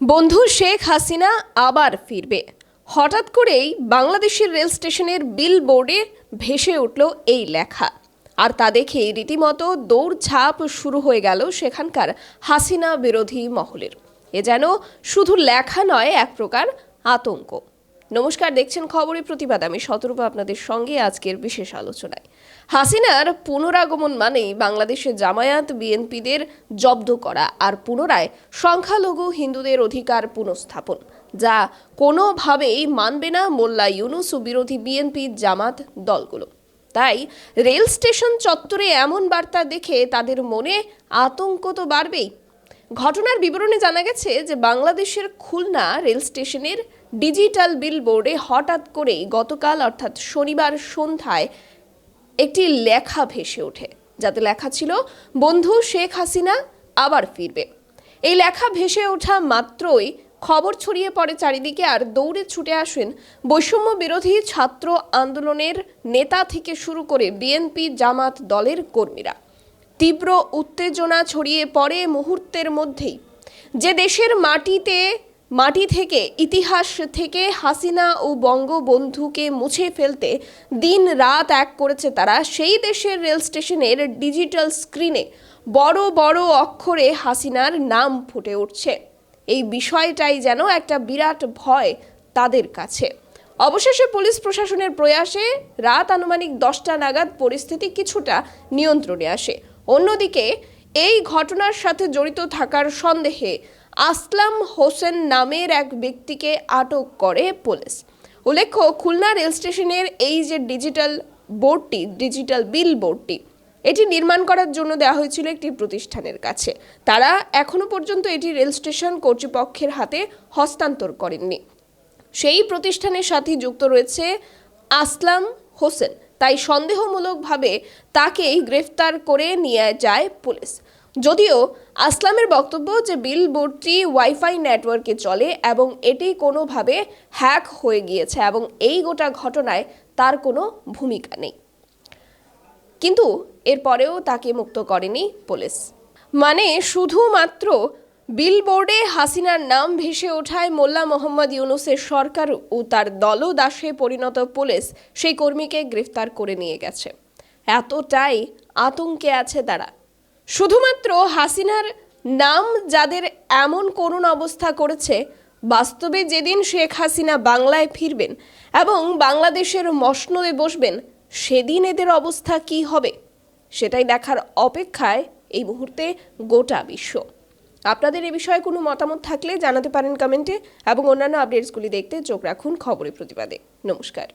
বন্ধু শেখ হাসিনা আবার ফিরবে। হঠাৎ করেই বাংলাদেশের রেল স্টেশনের বিল বোর্ডে ভেসে উঠল এই লেখা। আর তা দেখে রীতিমতো দৌড়ঝাঁপ শুরু হয়ে গেল সেখানকার হাসিনা বিরোধী মহলের। এ যেন শুধু লেখা নয়, এক প্রকার আতঙ্ক। নমস্কার, দেখছেন খবরের প্রতিবাদ। আমি শতরূপা আপনাদের সঙ্গে আজকের বিশেষ আলোচনায়। হাসিনার পুনরাগমন মানেই বাংলাদেশের জামায়াত বিএনপিদের জব্দ করা আর পুনরায় সংখ্যালঘু হিন্দুদের অধিকার পুনঃস্থাপন, যা কোনোভাবেই মানবে না মোল্লা ইউনুস ও বিরোধী বিএনপি জামাত দলগুলো। তাই রেল স্টেশন চত্বরে এমন বার্তা দেখে তাদের মনে আতঙ্ক তো বাড়বেই। ঘটনার বিবরণে জানা গেছে যে বাংলাদেশের খুলনা রেল স্টেশনের ডিজিটাল বিলবোর্ডে হঠাৎ করেই গতকাল, অর্থাৎ শনিবার সন্ধ্যায়, একটি লেখা ভেসে ওঠে। যাতে লেখা ছিল, বন্ধু শেখ হাসিনা আবার ফিরবে। এই লেখা ভেসে ওঠা মাত্রই খবর ছড়িয়ে পড়ে চারিদিকে আর দৌড়ে ছুটে আসেন বৈষম্য বিরোধী ছাত্র আন্দোলনের নেতা থেকে শুরু করে বিএনপি জামাত দলের কর্মীরা। তীব্র উত্তেজনা ছড়িয়ে পড়ে মুহূর্তের মধ্যেই। যে দেশের মাটিতে মাটি থেকে, ইতিহাস থেকে হাসিনা ও বঙ্গবন্ধুকে মুছে ফেলতে দিন রাত এক করেছে তারা। সেই দেশের রেল স্টেশনের ডিজিটাল স্ক্রিনে বড় বড় অক্ষরে হাসিনার নাম ফুটে উঠছে। এই বিষয়টাই যেন একটা বিরাট ভয় তাদের কাছে। অবশেষে পুলিশ প্রশাসনের প্রয়াসে রাত আনুমানিক দশটা নাগাদ পরিস্থিতি কিছুটা নিয়ন্ত্রণে আসে। অন্যদিকে এই ঘটনার সাথে জড়িত থাকার সন্দেহে আসলাম হোসেন নামের এক ব্যক্তিকে আটক করে পুলিশ। উল্লেখ্য, খুলনা রেল স্টেশনের এই যে ডিজিটাল বোর্ডটি, ডিজিটাল বিল বোর্ডটি এটি নির্মাণ করার জন্য দেওয়া হয়েছিল একটি প্রতিষ্ঠানের কাছে। তারা এখনও পর্যন্ত এটি রেল স্টেশন কর্তৃপক্ষের হাতে হস্তান্তর করেননি। সেই প্রতিষ্ঠানের সাথে যুক্ত রয়েছে আসলাম হোসেন। তাই সন্দেহমূলকভাবে তাকেই গ্রেফতার করে নিয়ে যায় পুলিশ। যদিও আসলামের বক্তব্য যে বিল বোর্ডটি ওয়াইফাই নেটওয়ার্কে চলে এবং এটি কোনোভাবে হ্যাক হয়ে গিয়েছে এবং এই গোটা ঘটনায় তার কোনো ভূমিকা নেই। কিন্তু এরপরেও তাকে মুক্ত করেনি পুলিশ। মানে শুধুমাত্র বিলবোর্ডে হাসিনার নাম ভেসে ওঠায় মোল্লা মোহাম্মদ ইউনুসের সরকার ও তার দলদাসে পরিণত পুলিশ সেই কর্মীকে গ্রেফতার করে নিয়ে গেছে। এতটাই আতঙ্কে আছে তারা। শুধুমাত্র হাসিনার নাম যাদের এমন করুণ অবস্থা করেছে, বাস্তবে যেদিন শেখ হাসিনা বাংলায় ফিরবেন এবং বাংলাদেশের মসনদে বসবেন, সেদিন এদের অবস্থা কি হবে? সেটাই দেখার অপেক্ষায় এই মুহূর্তে গোটা বিশ্ব। আপনাদের এ বিষয়ে কোনো মতামত থাকলে জানাতে পারেন কমেন্টে এবং অন্যান্য আপডেটসগুলি দেখতে চোখ রাখুন খবরের প্রতিবাদে। নমস্কার।